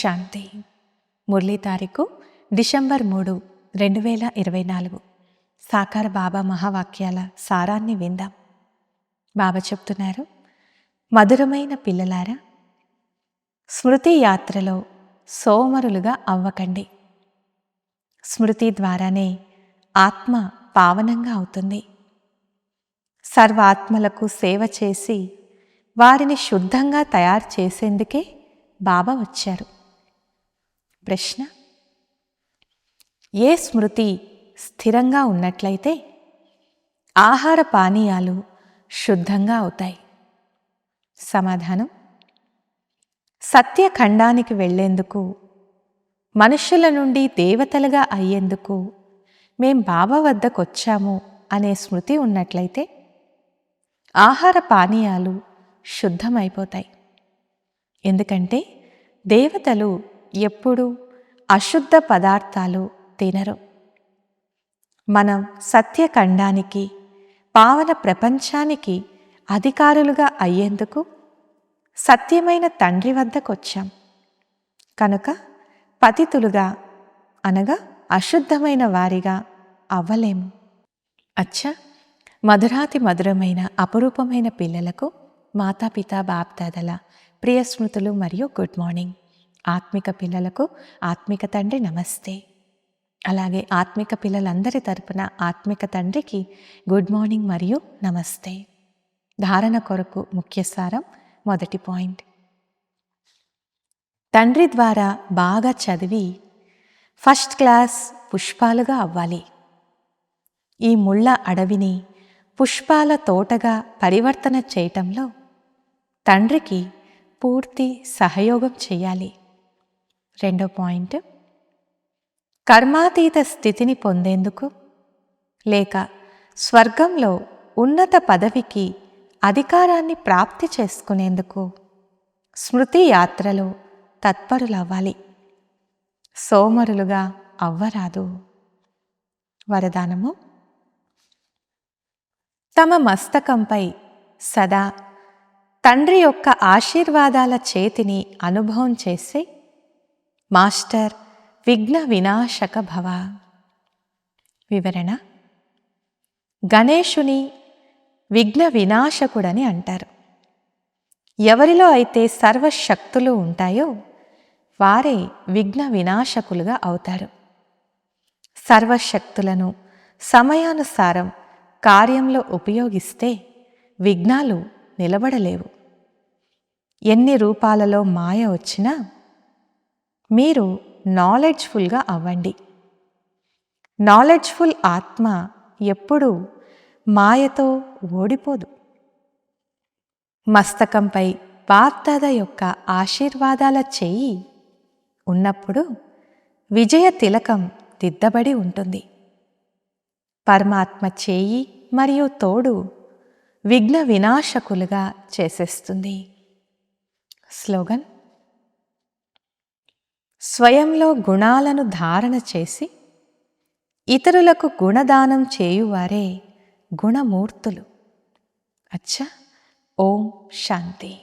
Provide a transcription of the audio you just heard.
శాంతి. మురళీ తారీఖు డిసెంబర్ మూడు రెండు వేల ఇరవై నాలుగు. సాకార బాబా మహావాక్యాల సారాన్ని విందాం. బాబా చెప్తున్నారు మధురమైన పిల్లలారా స్మృతి యాత్రలో సోమరులుగా అవ్వకండి. స్మృతి ద్వారానే ఆత్మ పావనంగా అవుతుంది. సర్వాత్మలకు సేవ చేసి వారిని శుద్ధంగా తయారు చేసేందుకే బాబా వచ్చారు. ప్రశ్న? ఏ స్మృతి స్థిరంగా ఉన్నట్లయితే ఆహార పానీయాలు శుద్ధంగా అవుతాయి. సమాధానం? సత్యఖండానికి వెళ్ళేందుకు మనుషుల నుండి దేవతలుగా అయ్యేందుకు మేం బాబా వద్దకొచ్చాము అనే స్మృతి ఉన్నట్లయితే ఆహార పానీయాలు శుద్ధమైపోతాయి. ఎందుకంటే దేవతలు ఎప్పుడూ అశుద్ధ పదార్థాలు తినరు. మనం సత్యఖండానికి పావన ప్రపంచానికి అధికారులుగా అయ్యేందుకు సత్యమైన తండ్రి వద్దకొచ్చాం. కనుక పతితులుగా అనగా అశుద్ధమైన వారిగా అవ్వలేము. అచ్చా! మధురాతి మధురమైన అపురూపమైన పిల్లలకు మాతాపిత బాప్దాదల ప్రియ స్మృతులు మరియు గుడ్ మార్నింగ్. ఆత్మిక పిల్లలకు ఆత్మిక తండ్రి నమస్తే. అలాగే ఆత్మిక పిల్లలందరి తరపున ఆత్మిక తండ్రికి గుడ్ మార్నింగ్ మరియు నమస్తే. ధారణ కొరకు ముఖ్య సారం మొదటి పాయింట్. తండ్రి ద్వారా బాగా చదివి ఫస్ట్ క్లాస్ పుష్పాలుగా అవ్వాలి. ఈ ముళ్ళ అడవిని పుష్పాల తోటగా పరివర్తన చేయటంలో తండ్రికి పూర్తి సహయోగం చేయాలి. రెండో పాయింట్. కర్మాతీత స్థితిని పొందేందుకు? లేక స్వర్గంలో ఉన్నత పదవికి అధికారాన్ని ప్రాప్తి చేసుకునేందుకు? స్మృతి యాత్రలో తత్పరులవ్వాలి. సోమరులుగా అవ్వరాదు. వరదానము. తమ మస్తకంపై సదా తండ్రి యొక్క ఆశీర్వాదాల చేతిని అనుభవం చేసి మాస్టర్ విఘ్న వినాశక భవ. వివరణ? గణేషుని విఘ్న వినాశకుడని అంటారు. ఎవరిలో అయితే సర్వశక్తులు ఉంటాయో వారే విఘ్న వినాశకులుగా అవుతారు. సర్వశక్తులను సమయానుసారం కార్యంలో ఉపయోగిస్తే విఘ్నాలు నిలబడలేవు. ఎన్ని రూపాలలో మాయ వచ్చినా మీరు నాలెడ్జ్ఫుల్గా అవ్వండి. నాలెడ్జ్ఫుల్ ఆత్మ ఎప్పుడూ మాయతో ఓడిపోదు. మస్తకంపై బాప్దాద యొక్క ఆశీర్వాదాల చెయ్యి ఉన్నప్పుడు విజయ తిలకం దిద్దబడి ఉంటుంది. పరమాత్మ చేయి మరియు తోడు విఘ్న వినాశకులుగా చేసేస్తుంది. స్లోగన్ స్వయంలో గుణాలను ధారణ చేసి ఇతరులకు గుణదానం చేయువారే గుణమూర్తులు. అచ్చా ఓం శాంతి.